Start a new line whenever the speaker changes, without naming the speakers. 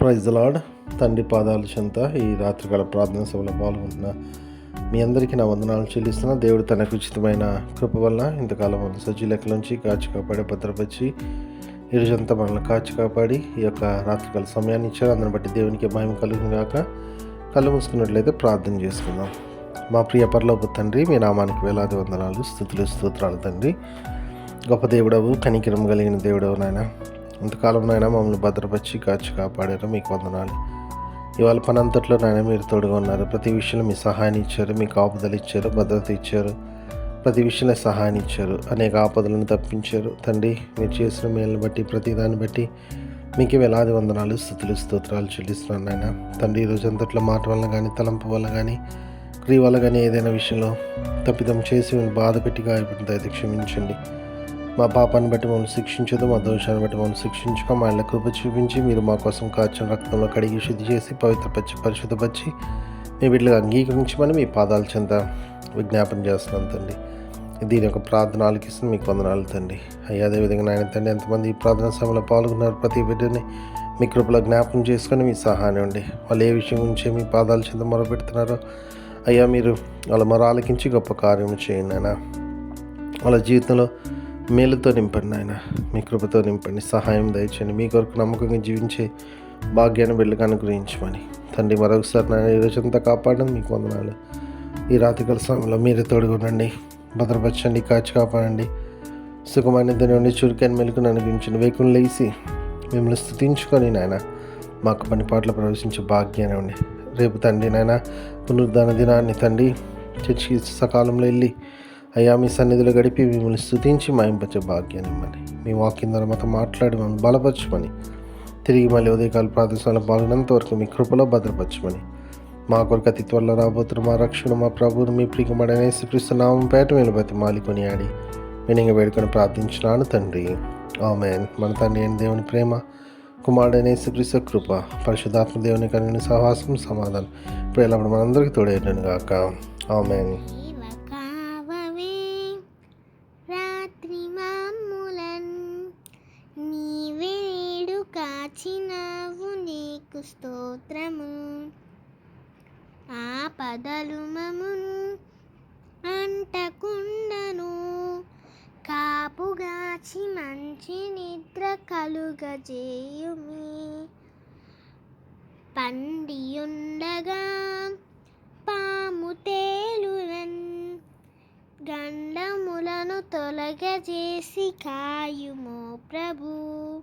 Praise lord తండ్రి పాదాల చెంత ఈ రాత్రికాల ప్రార్థన సభలో పాల్గొంటున్న మీ అందరికీ నా వందనాలు చెల్లిస్తున్నా. దేవుడు తనకు ఉచితమైన కృప వల్ల ఇంతకాలం మన సజ్జీ లెక్కల నుంచి కాచి కాపాడి భద్రపరిచి ఈరోజంతా మనల్ని కాచి కాపాడి ఈ యొక్క రాత్రికాల సమయాన్ని ఇచ్చారు. అందరిని బట్టి దేవునికి భయం కలుగును కాక కళ్ళు మూసుకున్నట్లయితే ప్రార్థన చేసుకుందాం. మా ప్రియ పరలోపు తండ్రి మీ నామానికి వేలాది వందనాలు స్థుతులు స్తోత్రాలు తండ్రి. గొప్ప దేవుడవు కనికిరం కలిగిన దేవుడవు నాయన. ఇంతకాలం మమ్మల్ని భద్రపరిచి కాచి కాపాడారు మీకు వందనాలు. ఇవాళ పని అంతట్లో నాయన మీరు తోడుగా ఉన్నారు. ప్రతి విషయంలో మీ సహాయాన్ని ఇచ్చారు మీకు ఆపదలు ఇచ్చారు భద్రత ఇచ్చారు ప్రతి విషయంలో సహాయం ఇచ్చారు అనేక ఆపదలను తప్పించారు. తండ్రి మీరు చేసిన మేలుని బట్టి ప్రతి దాన్ని బట్టి మీకు వేలాది వందనాలు స్థుతులు స్తోత్రాలు చెల్లిస్తున్నాను నాయన. తండ్రి ఈరోజు రోజు అంతట్లో మాట వల్ల కానీ తలంపు వల్ల కానీ క్రియ వల్ల కానీ ఏదైనా విషయంలో తప్పిదం చేసి మేము బాధ పెట్టి గాయపడిన క్షమించండి. మా పాపాన్ని బట్టి మమ్మల్ని శిక్షించదు మా దోషాన్ని బట్టి మమ్మల్ని శిక్షించక మా ఇళ్ళ కృప చూపించి మీరు మా కోసం కాచిన రక్తంలో కడిగి శుద్ధి చేసి పవిత్రపరిచి పరిశుద్ధపరిచి మీ బిడ్డలు అంగీకరించమని మీ పాదాల చెంత విజ్ఞాపన చేస్తున్నాను తండ్రి. దీని యొక్క ప్రార్థన ఆలకిస్తుంది మీకు వందనాలు తండ్రి. అయ్యా అదేవిధంగా నాయన తండ్రి ఎంతమంది ఈ ప్రార్థన సభలో పాల్గొన్నారు ప్రతి బిడ్డని మీ కృపలో జ్ఞాపకం చేసుకొని మీ సహాయం ఉండి. వాళ్ళు ఏ విషయం గురించి మీ పాదాల చెంత మొరపెడుతున్నారో అయ్యా మీరు వాళ్ళ మొర ఆలకించి గొప్ప కార్యం చేయండి నాయన. వాళ్ళ జీవితంలో మేలుతో నింపండి ఆయన మీ కృపతో నింపండి. సహాయం దయచేయండి. మీ కొరకు నమ్మకంగా జీవించే భాగ్యాన్ని వెళ్ళగా అనుగ్రహించమని. తండ్రి మరొకసారి నాయన ఈరోజంతా కాపాడడం. మీకు వందనాలు. ఈ రాత్రికాల సమయంలో మీరే తోడుగా భద్రపరచండి. కాచి కాపాడండి. సుఖమైన నుండి చురుకైన మెలుకుని అనుగ్రహించండి. వేకుని లేచి మిమ్మల్ని స్థుతించుకొని నాయన మాకు పని పాటలు ప్రవేశించే భాగ్యాన్ని ఉండి రేపు తండ్రి నాయన పునరుద్ధాన దినాన్ని తండ్రి చర్చికి సకాలంలో వెళ్ళి అయ్యా మీ సన్నిధిలో గడిపి మిమ్మల్ని స్థుతించి మాయింపచ్చే భాగ్యాన్ని ఇమ్మని మీ వాక్యం ద్వారా మాతో మాట్లాడి మమ్మల్ని బలపరచమని తిరిగి మళ్ళీ ఉదయకాల ప్రార్థనలో పాల్గొన్నంత వరకు మీ కృపలో భద్రపరచమని మా కొరకు అతి త్వరలో రాబోతున్న మా రక్షణ మా ప్రభువును మీ ప్రియమడనే శ్రీకృష్ణనామం పేట మీద మాలికొని ఆడి వినింగ వేడుకొని ప్రార్థించినాను తండ్రి. ఆమెన్. మన తండ్రి అయిన దేవుని ప్రేమ కుమారుడైన శ్రీకృష్ణ కృప పరిశుద్ధాత్మ దేవుని కలిగిన సహవాసం సమాధానం ఇప్పుడు ఎలా మనందరికీ తోడేటను గాక. ఆమెన్.
కాచినావు నీకు స్తోత్రము ఆపదలు మమును అంటకుండను. కాపుగాచి మంచి నిద్ర కలుగజేయుమి. పండియుండగా పాము తేలువన్ గండములను తొలగజేసి కాయుమో ప్రభు.